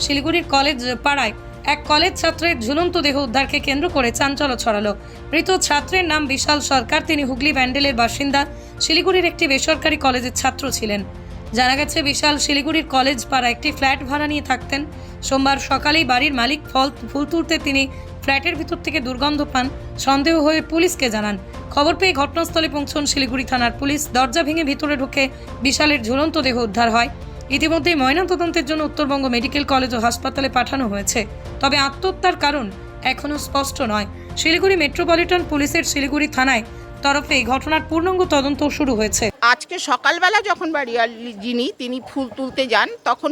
শিলিগুড়ির কলেজ পাড়ায় এক কলেজ ছাত্রের ঝুলন্ত দেহ উদ্ধারকে কেন্দ্র করে চাঞ্চল্য ছড়ালো। মৃত ছাত্রের নাম বিশাল সরকার, তিনি হুগলি ব্যান্ডেলের বাসিন্দা। শিলিগুড়ির একটি বেসরকারি কলেজের ছাত্র ছিলেন। জানা গেছে, বিশাল শিলিগুড়ির কলেজ পাড়া একটি ফ্ল্যাট ভাড়া নিয়ে থাকতেন। সোমবার সকালেই বাড়ির মালিক ফল, ফুল তুলতে তিনি ফ্ল্যাটের ভিতর থেকে দুর্গন্ধ পান। সন্দেহ হয়ে পুলিশকে জানান। খবর পেয়ে ঘটনাস্থলে পৌঁছন শিলিগুড়ি থানার পুলিশ। দরজা ভেঙে ভিতরে ঢুকে বিশালের ঝুলন্ত দেহ উদ্ধার হয়। ইতিমধ্যেই ময়নাতদন্তের জন্য উত্তরবঙ্গ মেডিকেল কলেজ ও হাসপাতালে পাঠানো হয়েছে। তবে আত্মহত্যার কারণ এখনও স্পষ্ট নয়। শিলিগুড়ি মেট্রোপলিটন পুলিশের শিলিগুড়ি থানায় তরফে এই ঘটনার পূর্ণাঙ্গ তদন্ত শুরু হয়েছে। আজকে সকালবেলা যখন বাড়িয়াল যিনি, তিনি ফুল তুলতে যান, তখন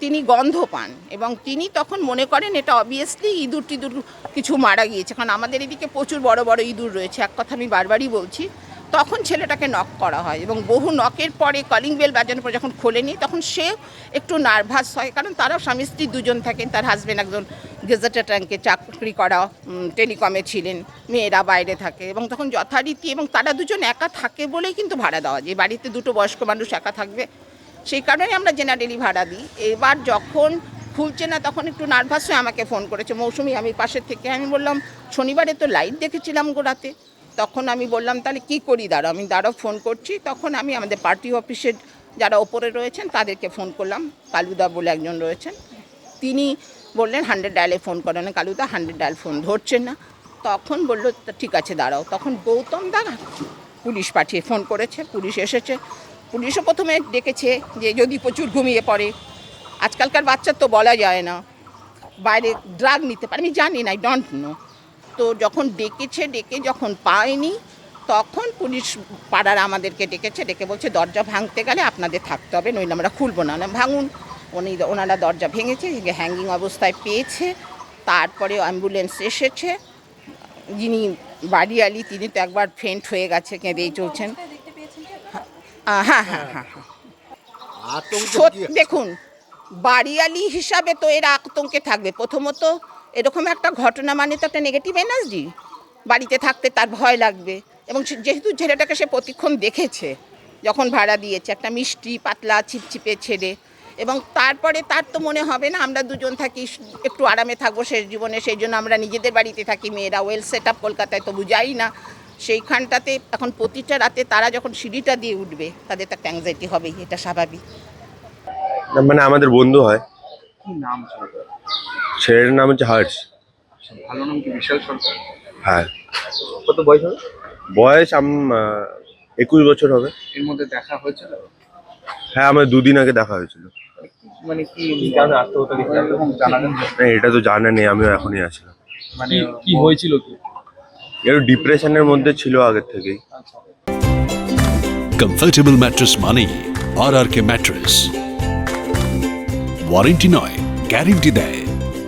তিনি গন্ধ পান এবং তিনি তখন মনে করেন এটা অবভিয়াসলি ইঁদুর টিঁদুর কিছু মারা গিয়েছে। কারণ আমাদের এদিকে প্রচুর বড় বড় ইঁদুর রয়েছে। এক কথা আমি বারবারই বলছি তখন ছেলেটাকে নক করা হয় এবং বহু নকের পরে কলিং বেল বাজানোর পর যখন খোলেনি তখন সে একটু নার্ভাস হয়, কারণ তারাও স্বামী স্ত্রী দুজন থাকেন, তার হাজব্যান্ড একজন গেজেটেড র্যাঙ্কে চাকরি করা টেলিকমে ছিলেন, মেয়েরা বাইরে থাকে এবং তখন যথারীতি এবং তারা দুজন একা থাকে বলেই কিন্তু ভাড়া দেওয়া যায়। বাড়িতে দুটো বয়স্ক মানুষ একা থাকবে, সেই কারণে আমরা জেনারেলি ভাড়া দিই। এবার যখন খুলছে না, তখন একটু নার্ভাস হয়ে আমাকে ফোন করেছে, মৌসুমি, আমি পাশের থেকে, আমি বললাম, শনিবারে তো লাইট দেখেছিলাম গোড়াতে। তখন আমি বললাম, তাহলে কি করি? দাঁড়াও, আমি দাঁড়াও ফোন করছি। তখন আমি আমাদের পার্টি অফিসের যারা ওপরে রয়েছেন, তাদেরকে ফোন করলাম। কালুদা বলে একজন রয়েছেন। তিনি বললেন হান্ড্রেড ডায়ালে ফোন করেন কালুদা হান্ড্রেড ডায়াল ফোন ধরছেন না। তখন বলল, "তা ঠিক আছে, দাঁড়াও। তখন গৌতম দা পুলিশ পাঠিয়ে ফোন করেছে, পুলিশ এসেছে। পুলিশও প্রথমে ডেকেছে যে, যদি প্রচুর ঘুমিয়ে পড়ে, আজকালকার বাচ্চার তো বলা যায় না। বাইরে ড্রাগ নিতে পারে, আমি জানি না আই ডোন্ট নো তো যখন ডেকেছে ডেকে যখন পায়নি তখন পুলিশ পাড়ার আমাদেরকে ডেকেছে ডেকে বলছে দরজা ভাঙতে গেলে আপনাদের থাকতে হবে নইলে আমরা খুলবো না। না ভাঙুন। উনি ওনারা দরজা ভেঙেছে হ্যাঙ্গিং অবস্থায় পেয়েছে। তারপরে অ্যাম্বুলেন্স এসেছে। যিনি বাড়িয়ালি তিনি তো একবার ফেন্ট হয়ে গেছে কেঁদেই চলছেন। হ্যাঁ হ্যাঁ হ্যাঁ হ্যাঁ দেখুন বাড়িয়ালি হিসাবে তো এরা আতঙ্কে থাকবে। প্রথমত এরকম একটা ঘটনা মানে তো একটা নেগেটিভ এনার্জি বাড়িতে থাকতে তার ভয় লাগবে এবং সে- যেহেতু ছেলেটাকে সে প্রতিক্ষণ দেখেছে যখন ভাড়া দিয়েছে একটা মিষ্টি পাতলা ছিপছিপে ছেড়ে এবং তারপরে তার তো মনে হবে না আমরা দুজন থাকি একটু আরামে থাকব শেষ জীবনে সেই জন্য আমরা নিজেদের বাড়িতে থাকি মেয়েরা ওয়েল সেট আপ কলকাতায় তো বুঝাই না। সেইখানটাতে এখন প্রতিটা রাতে তারা যখন সিঁড়িটা দিয়ে উঠবে তাদের তো একটা অ্যাংজাইটি হবেই এটা স্বাভাবিক। মানে আমাদের বন্ধু হয়। নাম ছেলেটার নাম হচ্ছে হার্স ভালো নাম কি? বিশাল সরকার? হ্যাঁ। কত বয়স হবে? বয়স আম একুশ বছর হবে। এর মধ্যে দেখা হয়েছিল? হ্যাঁ আমার দুদিন আগে দেখা হয়েছিল। মানে কি না এটা তো জানা নেই আমিও এখনই আসলাম মানে কি হয়েছিল কি? একটু ডিপ্রেশনের মধ্যে ছিল আগের থেকেই। কমফর্টেবল ম্যাট্রেস মানেই R R K mattress warranty নয় গ্যারেন্টি দেয়।